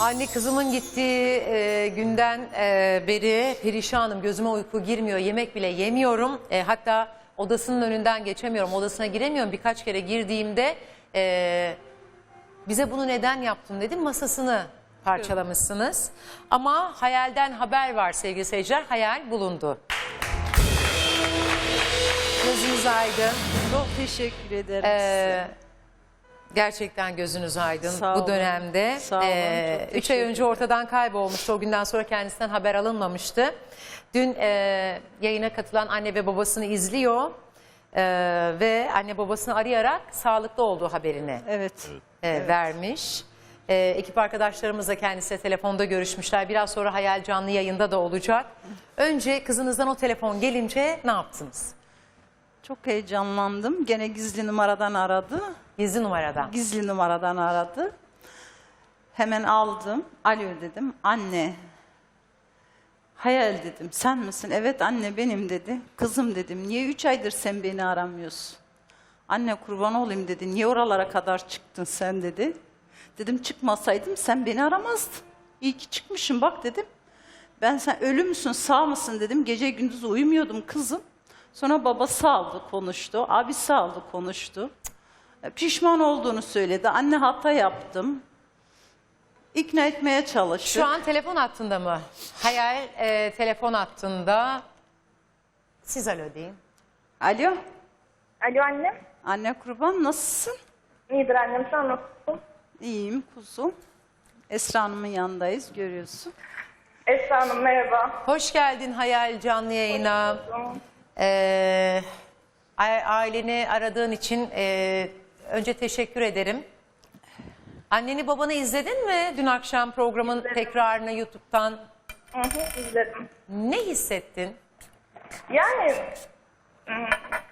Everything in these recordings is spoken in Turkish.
Anne kızımın gittiği e, günden e, beri perişanım. Gözüme uyku girmiyor. Yemek bile yemiyorum. E, hatta odasının önünden geçemiyorum. Odasına giremiyorum. Birkaç kere girdiğimde e, bize bunu neden yaptın dedim. Masasını parçalamışsınız. Ama hayalden haber var sevgili seyirciler. Hayal bulundu. Gözünüz aydın. Çok teşekkür ederim Ee, size. Gerçekten gözünüz aydın Sağ bu olun. dönemde. Sağ olun, Ee, üç ay önce ortadan kaybolmuştu. O günden sonra kendisinden haber alınmamıştı. Dün e, yayına katılan anne ve babasını izliyor. Ee, ve anne babasını arayarak sağlıklı olduğu haberini Evet. e, vermiş. E, ekip arkadaşlarımız da kendisiyle telefonda görüşmüşler. Biraz sonra Hayal canlı yayında da olacak. Önce kızınızdan o telefon gelince ne yaptınız? Çok heyecanlandım. Gene gizli numaradan aradı. Gizli numaradan. Gizli numaradan aradı. Hemen aldım. Alo dedim. Anne. Hayal dedim. Sen misin? Evet anne benim dedi. Kızım dedim. Niye üç aydır sen beni aramıyorsun? Anne kurban olayım dedi. Niye oralara kadar çıktın sen dedi. Dedim çıkmasaydım sen beni aramazdın. İyi ki çıkmışım bak dedim. Ben sen ölü müsün sağ mısın dedim. Gece gündüz uyumuyordum kızım. Sonra babası aldı konuştu. Abisi aldı konuştu. Pişman olduğunu söyledi. Anne hata yaptım. İkna etmeye çalıştı. Şu an telefon hattında mı? Hayal e, telefon hattında. Siz alo deyin. Alo. Alo annem. Anne kurban nasılsın? İyidir annem sen nasılsın? İyiyim kuzum. Esra Hanım'ın yanındayız görüyorsun. Esra Hanım merhaba. Hoş geldin Hayal canlı yayına. Ee, a- aileni aradığın için e, önce teşekkür ederim. Anneni babanı izledin mi? Dün akşam programın tekrarını YouTube'dan. Hı hı, izledim. Ne hissettin? Yani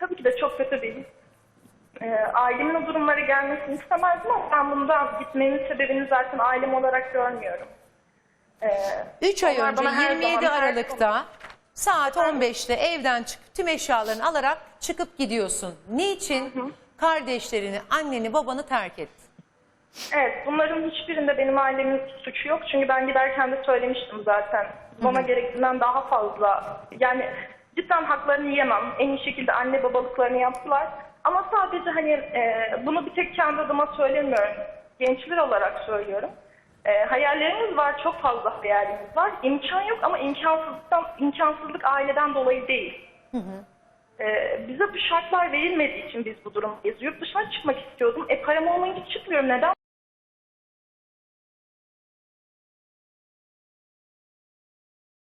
tabii ki de çok kötü bir his. Ee, ailemin o durumlara gelmesini istemezdim ama ben bundan gitmenin sebebini zaten ailem olarak görmüyorum. Ee, 3 ay önce bana her 27 zaman her Aralık'ta saat 15'te evden çıkıp tüm eşyalarını alarak çıkıp gidiyorsun. Niçin? Kardeşlerini, anneni, babanı terk ettin. Evet, bunların hiçbirinde benim ailemin suçu yok. Çünkü ben giderken de söylemiştim zaten. Bana gerektiğinden daha fazla. Yani cidden haklarını yiyemem. En iyi şekilde anne babalıklarını yaptılar. Ama sadece hani e, bunu bir tek kendi adıma söylemiyorum. Gençler olarak söylüyorum. E, hayallerimiz var, çok fazla hayalimiz var. İmkan yok ama imkansızlıktan, imkansızlık aileden dolayı değil. Ee, bize bu şartlar verilmediği için biz bu durumdayız. Yurt dışına çıkmak istiyordum. E param olmayınca çıkmıyorum. Neden?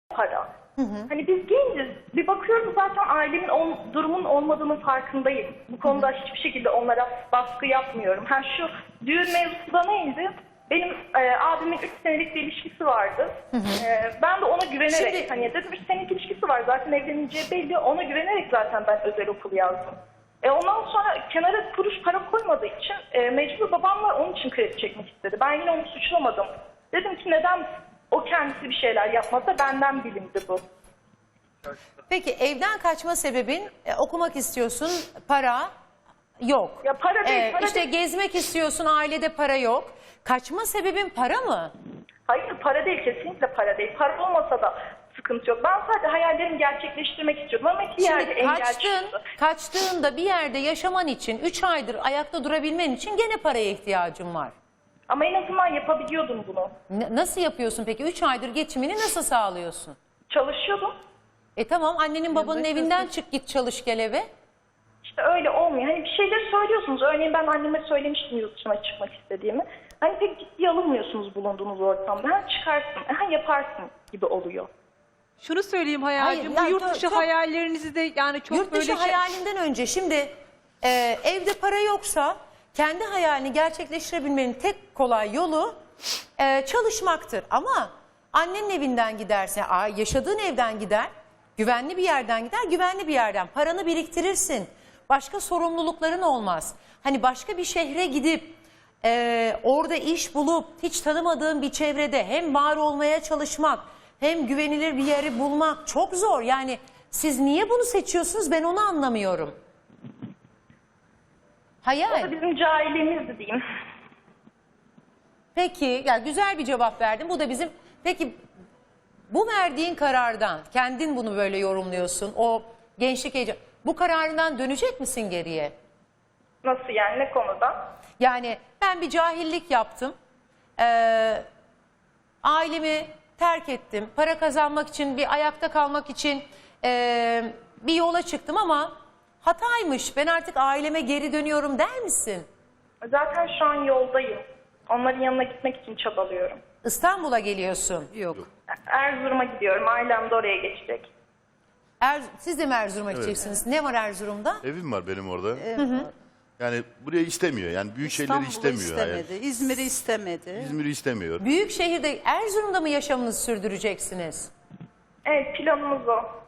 Para. Hani biz genciz. Bir bakıyorum zaten ailemin ol- durumun olmadığının farkındayım. Bu konuda hiçbir şekilde onlara baskı yapmıyorum. Ha şu düğün mevzusu da neydi? Benim e, abimin 3 senelik bir ilişkisi vardı. E, ben de ona güvenerek Şimdi- hani dedim 3 senelik ilişkisi var zaten evleneceği belli. Ona güvenerek zaten ben özel okul yazdım. E ondan sonra kenara kuruş para koymadığı için e, mecbur babamlar onun için kredi çekmek istedi. Ben yine onu suçlamadım. Dedim ki neden o kendisi bir şeyler yapmasa benden bilindi bu. Peki evden kaçma sebebin e, okumak istiyorsun, para yok. Ya para değil, Ee, para işte değil. gezmek istiyorsun, ailede para yok. Kaçma sebebin para mı? Hayır para değil kesinlikle para değil. Para olmasa da sıkıntı yok. Ben sadece hayallerimi gerçekleştirmek istiyordum ama bir yerde engel kaçtın, çıktı. kaçtığında bir yerde yaşaman için 3 aydır ayakta durabilmen için gene paraya ihtiyacın var. Ama en azından yapabiliyordum bunu. N- nasıl yapıyorsun peki? 3 aydır geçimini nasıl sağlıyorsun? Çalışıyordum. E tamam annenin babanın Yazık evinden kızım. çık git çalış gel eve. İşte öyle olmuyor. Hani bir şeyler söylüyorsunuz. Örneğin ben anneme söylemiştim yurt dışına çıkmak istediğimi. Hani pek ciddiye alınmıyorsunuz bulunduğunuz ortamda. Ha çıkarsın, ha yaparsın gibi oluyor. Şunu söyleyeyim hayalcim, Hayır, bu yurt dışı çok- hayallerinizi de yani çok Yurt böyle dışı şey... hayalinden önce şimdi e, evde para yoksa kendi hayalini gerçekleştirebilmenin tek kolay yolu e, çalışmaktır. Ama annenin evinden giderse, yaşadığın evden gider, güvenli bir yerden gider, güvenli bir yerden paranı biriktirirsin. Başka sorumlulukların olmaz. Hani başka bir şehre gidip e, orada iş bulup hiç tanımadığın bir çevrede hem var olmaya çalışmak hem güvenilir bir yeri bulmak çok zor. Yani siz niye bunu seçiyorsunuz ben onu anlamıyorum. O da Hayal. bizim cahilliğimizdi diyeyim. Peki ya güzel bir cevap verdin. Bu da bizim peki bu verdiğin karardan kendin bunu böyle yorumluyorsun. O gençlik heyecan. Bu kararından dönecek misin geriye? Nasıl yani ne konuda? Yani ben bir cahillik yaptım. Ee, ailemi terk ettim. Para kazanmak için, bir ayakta kalmak için ee, bir yola çıktım ama hataymış. Ben artık aileme geri dönüyorum der misin? Zaten şu an yoldayım. Onların yanına gitmek için çabalıyorum. İstanbul'a geliyorsun. Yok. Erzurum'a gidiyorum. Ailem de oraya geçecek. Er, siz de mi Erzurum'a gideceksiniz? Ne var Erzurum'da? Evim var benim orada. Yani burayı istemiyor. Yani büyük şeyleri İstanbul'u istemiyor. hayır. istemedi. İzmir'i istemedi. İzmir'i istemiyor. Büyük şehirde Erzurum'da mı yaşamınızı sürdüreceksiniz? Evet planımız o.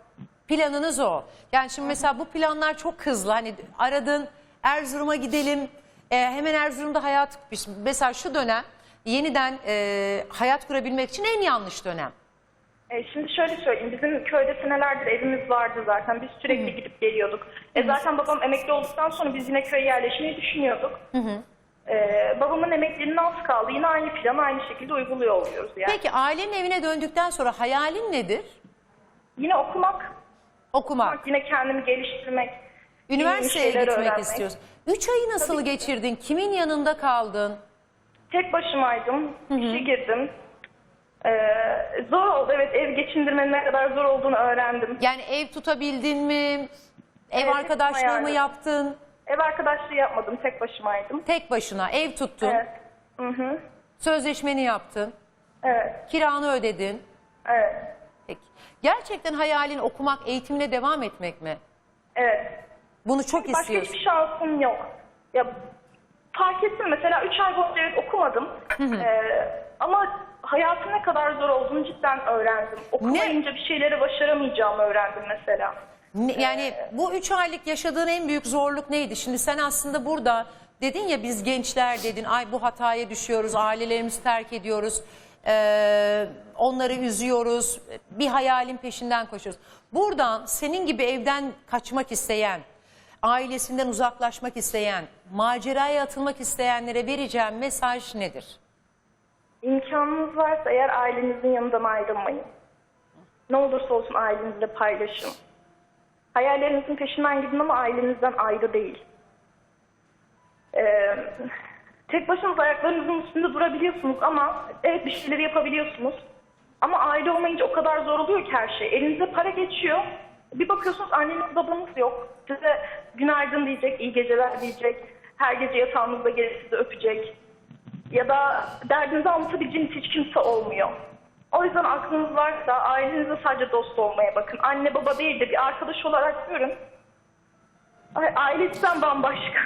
Planınız o. Yani şimdi mesela bu planlar çok hızlı. Hani aradın Erzurum'a gidelim. e, hemen Erzurum'da hayat mesela şu dönem yeniden e, hayat kurabilmek için en yanlış dönem. E, şimdi şöyle söyleyeyim. Bizim köyde senelerdir evimiz vardı zaten. Biz sürekli gidip geliyorduk. E, zaten babam emekli olduktan sonra biz yine köye yerleşmeyi düşünüyorduk. E, babamın emekliliğinin az kaldı. Yine aynı planı aynı şekilde uyguluyor oluyoruz yani. Peki ailenin evine döndükten sonra hayalin nedir? Yine okumak, Okumak. yine kendimi geliştirmek. Üniversiteye şeyler gitmek öğrenmek. istiyorsun. Üç ayı nasıl geçirdin? Kimin yanında kaldın? Tek başımaydım. İşe girdim. E, zor oldu. Evet ev geçindirmenin ne kadar zor olduğunu öğrendim. Yani ev tutabildin mi? Ev Evet, arkadaşlığı mı yaptın? Ev arkadaşlığı yapmadım. Tek başımaydım. Tek başına ev tuttun. Evet. Hı hı. Sözleşmeni yaptın. Evet. Kiranı ödedin. Evet. Peki. Gerçekten hayalin okumak, eğitimine devam etmek mi? Evet. Bunu çok Başka istiyorsun. hiçbir şansım yok. Ya fark ettim mesela 3 ay boyunca evet okumadım. Ee, ama hayatın ne kadar zor olduğunu cidden öğrendim. Okumayınca bir şeyleri başaramayacağımı öğrendim mesela. Ne- Yani bu üç aylık yaşadığın en büyük zorluk neydi? Şimdi sen aslında burada dedin ya biz gençler dedin. Ay bu hataya düşüyoruz, ailelerimizi terk ediyoruz. eee, onları üzüyoruz. Bir hayalin peşinden koşuyoruz. Buradan senin gibi evden kaçmak isteyen, ailesinden uzaklaşmak isteyen, maceraya atılmak isteyenlere vereceğim mesaj nedir? İmkanınız varsa eğer ailenizin yanından ayrılmayın. Ne olursa olsun ailenizle paylaşın. Hayallerinizin peşinden gidin ama ailenizden ayrı değil. Ee, tek başınıza ayaklarınızın üstünde durabiliyorsunuz ama evet bir şeyleri yapabiliyorsunuz. Ama aile olmayınca o kadar zor oluyor ki her şey. Elinize para geçiyor. Bir bakıyorsunuz anneniz babanız yok. Size günaydın diyecek, iyi geceler diyecek. Her gece yatağınızda gelip sizi öpecek ya da derdinizi anlatabileceğiniz hiç kimse olmuyor. O yüzden aklınız varsa ailenizle sadece dost olmaya bakın. Anne baba değil de bir arkadaş olarak görün. Ay, Ailesinden bambaşka.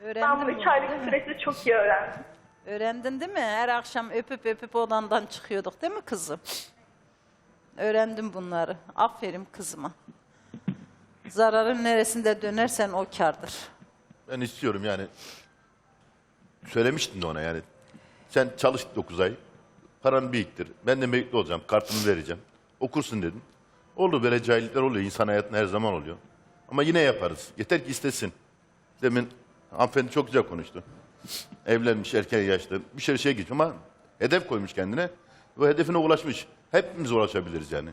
Ben Öğrendim bu üç aylık süreçte çok iyi öğrendim. Öğrendin değil mi? Her akşam öpüp öpüp odandan çıkıyorduk değil mi kızım? Öğrendim bunları. Aferin kızıma. Zararın neresinde dönersen o kardır. Ben istiyorum yani. Söylemiştin de ona yani. Sen çalış 9 ay. Paranı biriktir. Ben de emekli olacağım. Kartımı vereceğim. Okursun dedim. Oldu böyle cahillikler oluyor. İnsan hayatında her zaman oluyor. Ama yine yaparız. Yeter ki istesin. Demin hanımefendi çok güzel konuştu. Evlenmiş erken yaşta. Bir sürü şey geçiyor ama hedef koymuş kendine. Bu hedefine ulaşmış. Hepimiz ulaşabiliriz yani.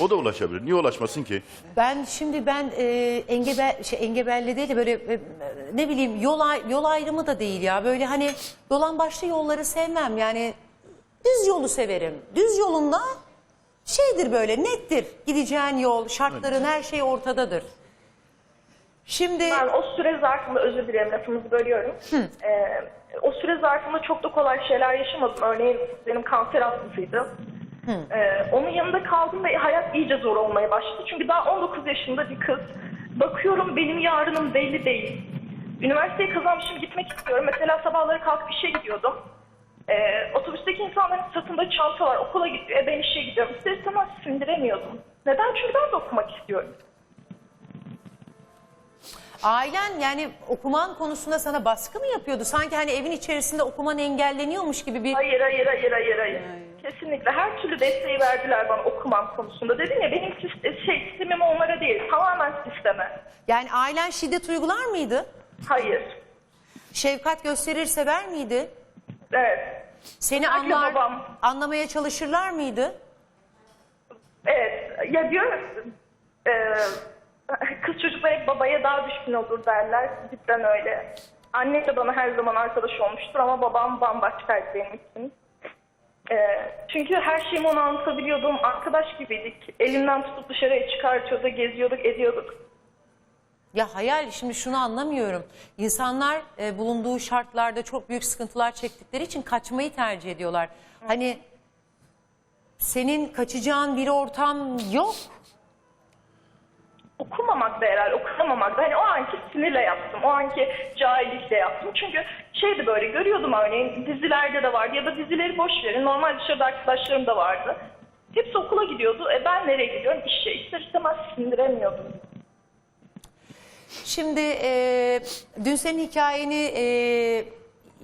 O da ulaşabilir. Niye ulaşmasın ki? Ben şimdi ben e, engebe şey engebelle değil de böyle e, ne bileyim yol ay- yol ayrımı da değil ya. Böyle hani dolan başlı yolları sevmem. Yani düz yolu severim. Düz yolunda şeydir böyle nettir. Gideceğin yol, şartların her şey ortadadır. Şimdi Ben o süre zarfında özür dilerim lafınızı bölüyorum. Ee, o süre zarfında çok da kolay şeyler yaşamadım. Örneğin benim kanser hastasıydı. Ee, onun yanında kaldım ve hayat iyice zor olmaya başladı. Çünkü daha 19 yaşında bir kız. Bakıyorum benim yarınım belli değil. Üniversiteyi kazanmışım gitmek istiyorum. Mesela sabahları kalkıp işe gidiyordum. Ee, otobüsteki insanların sırtında çanta var. Okula gidiyor. E ben işe gidiyorum. İster istemez sindiremiyordum. Neden? Çünkü ben de okumak istiyorum. ailen yani okuman konusunda sana baskı mı yapıyordu? Sanki hani evin içerisinde okuman engelleniyormuş gibi bir Hayır, hayır, hayır, hayır, hayır. Kesinlikle her türlü desteği verdiler bana okumam konusunda. Dedim ya benim siste- şey, sistemim onlara değil, tamamen sisteme. yani ailen şiddet uygular mıydı? Hayır. Şefkat gösterir sever miydi? Evet. Seni Özellikle anlar, babam. anlamaya çalışırlar mıydı? Evet. Ya diyor e, kız çocuklar hep babaya daha düşkün olur derler. Cidden öyle. Anne de bana her zaman arkadaş olmuştur ama babam bambaşkaydı benim için. Çünkü her şeyimi ona anlatabiliyordum. Arkadaş gibiydik. Elimden tutup dışarıya çıkartıyordu, geziyorduk, ediyorduk. Ya hayal şimdi şunu anlamıyorum. İnsanlar e, bulunduğu şartlarda çok büyük sıkıntılar çektikleri için kaçmayı tercih ediyorlar. Hani senin kaçacağın bir ortam yok. Okumamak da herhalde da hani o anki sinirle yaptım. O anki cahillikle yaptım. Çünkü şeydi böyle görüyordum örneğin dizilerde de vardı ya da dizileri boş verin. Normal dışarıda arkadaşlarım da vardı. Hepsi okula gidiyordu. E ben nereye gidiyorum? İşe ister istemez sindiremiyordum. Şimdi e, dün senin hikayeni e,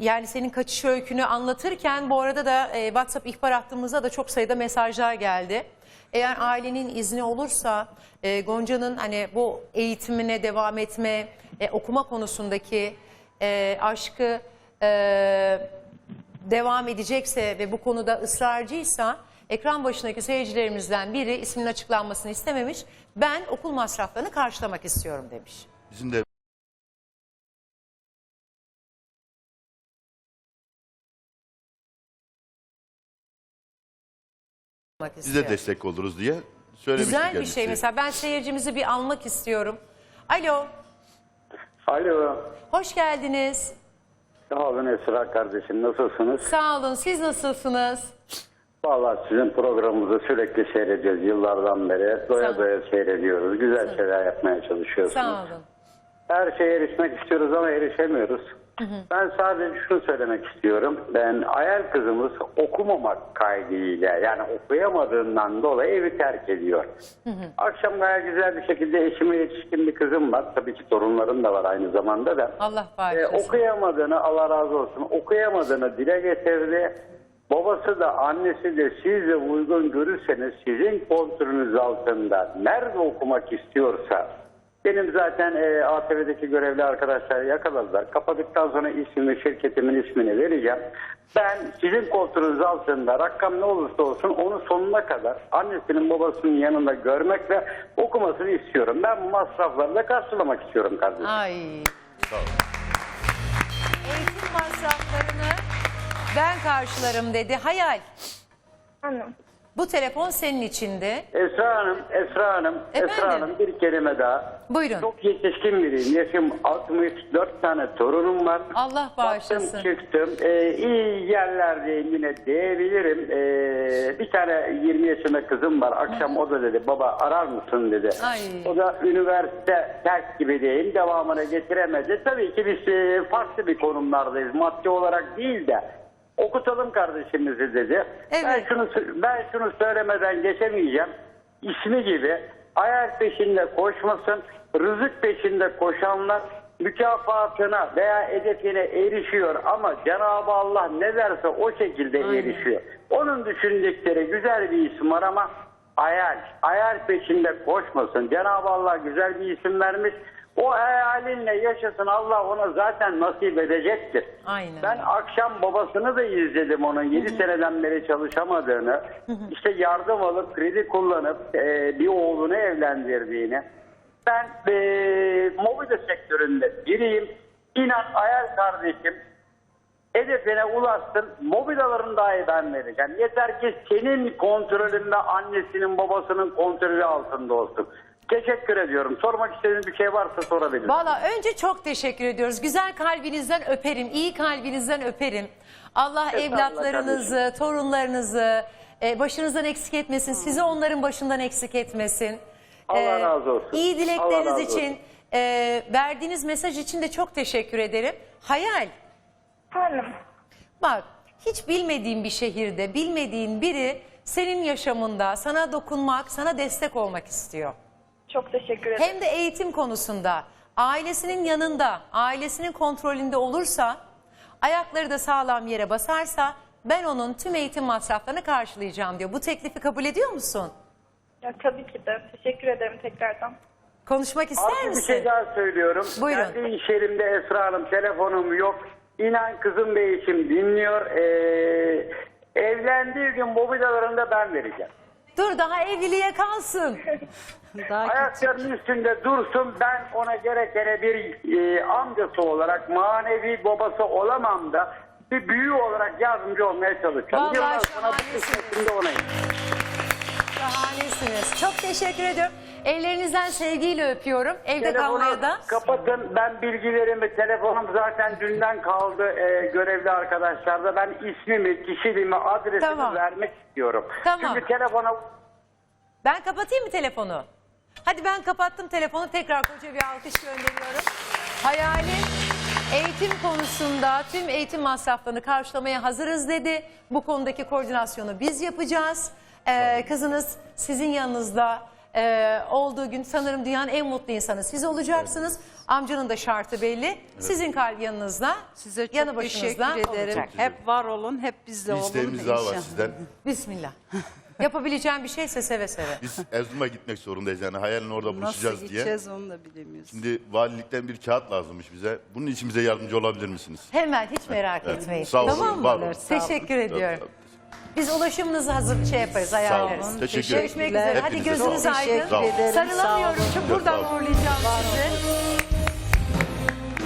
yani senin kaçış öykünü anlatırken bu arada da e, WhatsApp ihbar hattımıza da çok sayıda mesajlar geldi. Eğer ailenin izni olursa e, Gonca'nın hani bu eğitimine devam etme, e, okuma konusundaki e, aşkı e, devam edecekse ve bu konuda ısrarcıysa ekran başındaki seyircilerimizden biri isminin açıklanmasını istememiş. Ben okul masraflarını karşılamak istiyorum demiş. Bizim de Size size destek oluruz diye söylemiştik Güzel bir kendisi. şey. Mesela ben seyircimizi bir almak istiyorum. Alo, Alo. hoş geldiniz. Sağ olun Esra kardeşim. Nasılsınız? Sağ olun. Siz nasılsınız? Vallahi sizin programınızı sürekli seyrediyoruz. Yıllardan beri doya doya seyrediyoruz. Güzel şeyler yapmaya çalışıyorsunuz. Sağ olun. Her şeye erişmek istiyoruz ama erişemiyoruz. Ben sadece şunu söylemek istiyorum. Ben ayar kızımız okumamak kaydıyla yani okuyamadığından dolayı evi terk ediyor. Akşam gayet güzel bir şekilde eşime yetişkin bir kızım var. Tabii ki torunlarım da var aynı zamanda da. Allah Ee, bağışlasın. okuyamadığını Allah razı olsun okuyamadığını dile getirdi. Babası da annesi de siz de uygun görürseniz sizin kontrolünüz altında nerede okumak istiyorsa benim zaten e, ATV'deki görevli arkadaşlar yakaladılar. Kapadıktan sonra ismimi, şirketimin ismini vereceğim. Ben sizin kontrolünüz altında rakam ne olursa olsun onu sonuna kadar annesinin babasının yanında görmek ve okumasını istiyorum. Ben bu masrafları da karşılamak istiyorum kardeşim. Ay. Eğitim masraflarını ben karşılarım dedi. Hayal. Anladım. Bu telefon senin içindi. Esra Hanım, Esra Hanım, Efendim? Esra Hanım bir kelime daha. Buyurun. Çok yetişkin biriyim. Yaşım 64 tane torunum var. Allah bağışlasın. Baktım çıktım. Ee, iyi yerlerdeyim yine diyebilirim. Ee, bir tane 20 yaşında kızım var. Akşam o da dedi baba arar mısın dedi. Ay. O da üniversite terk gibi diyeyim devamını getiremedi. Tabii ki biz e, farklı bir konumlardayız. Maddi olarak değil de okutalım kardeşimizi dedi. Evet. Ben şunu ben şunu söylemeden geçemeyeceğim. İsmi gibi ayar peşinde koşmasın, rızık peşinde koşanlar mükafatına veya hedefine erişiyor ama Cenab-ı Allah ne derse o şekilde erişiyor. Onun düşündükleri güzel bir isim var ama ayar, ayar peşinde koşmasın. Cenab-ı Allah güzel bir isim vermiş. O hayalinle yaşasın Allah ona zaten nasip edecektir. Aynen. Ben akşam babasını da izledim onun 7 seneden beri çalışamadığını, işte yardım alıp kredi kullanıp e, bir oğlunu evlendirdiğini. Ben e, mobilya sektöründe biriyim. İnan ayar kardeşim hedefine ulaşsın. Mobilyalarını dahi ben vereceğim. Yeter ki senin kontrolünde annesinin babasının kontrolü altında olsun. Teşekkür ediyorum. Sormak istediğiniz bir şey varsa sorabilirsiniz. Valla önce çok teşekkür ediyoruz. Güzel kalbinizden öperim, iyi kalbinizden öperim. Allah Estağfurullah evlatlarınızı, torunlarınızı e, başınızdan eksik etmesin. Sizi onların başından eksik etmesin. Allah razı olsun. İyi Allah dilekleriniz razı için, e, verdiğiniz mesaj için de çok teşekkür ederim. Hayal, Efendim. bak hiç bilmediğin bir şehirde, bilmediğin biri senin yaşamında sana dokunmak, sana destek olmak istiyor. Çok teşekkür ederim. Hem de eğitim konusunda ailesinin yanında, ailesinin kontrolünde olursa, ayakları da sağlam yere basarsa ben onun tüm eğitim masraflarını karşılayacağım diyor. Bu teklifi kabul ediyor musun? Ya, tabii ki de. Teşekkür ederim tekrardan. Konuşmak ister Artı bir misin? şey daha söylüyorum. Buyurun. Kendi iş yerimde Esra Hanım telefonum yok. İnan kızım değişim dinliyor. Ee, evlendiği gün mobilyalarını da ben vereceğim. Dur daha evliliğe kalsın. Daha. Ayaklarının üstünde dursun. Ben ona gerekene bir e, amcası olarak manevi babası olamam da bir büyüğü olarak yardımcı olmaya çalışacağım. Vallahi Yıllar sonra bu şahanesiniz. onayım. Şahanesiniz. Çok teşekkür ediyorum. Ellerinizden sevgiyle öpüyorum. Evde Telefonu kalmaya da. kapatın. Ben bilgilerimi, telefonum zaten dünden kaldı e, görevli arkadaşlarda. Ben ismimi, kişiliğimi, adresimi Tamam. vermek istiyorum. Tamam. Çünkü telefona Ben kapatayım mı telefonu? Hadi ben kapattım telefonu. Tekrar koca bir alkış gönderiyorum. Hayali eğitim konusunda tüm eğitim masraflarını karşılamaya hazırız dedi. Bu konudaki koordinasyonu biz yapacağız. Ee, kızınız sizin yanınızda e, olduğu gün sanırım dünyanın en mutlu insanı siz olacaksınız. Amcanın da şartı belli. Sizin kalp yanınızda, Size çok yanı başınızda teşekkür ederim. olacak. Hep var olun, hep bizde Bir olun. isteğimiz daha var inşallah. sizden. Bismillah. Yapabileceğim bir şeyse seve seve. Biz Erzurum'a gitmek zorundayız yani hayalini orada Nasıl buluşacağız diye. gideceğiz onu da bilemiyoruz. Şimdi valilikten bir kağıt lazımmış bize. Bunun için bize yardımcı olabilir misiniz? Hemen hiç merak Evet. etmeyin. Sağ olun, tamam mı? var olun. Sağ olun. Teşekkür ediyorum. Biz ulaşımınızı hazır şey yaparız, Sağ olun. ayarlarız. Teşekkür ederim. Görüşmek üzere. Hadi Hepinize gözünüz sağ olun. aydın. Teşekkür ederim. Sarılamıyorum. Sağ olun. Çünkü buradan uğurlayacağım sizi.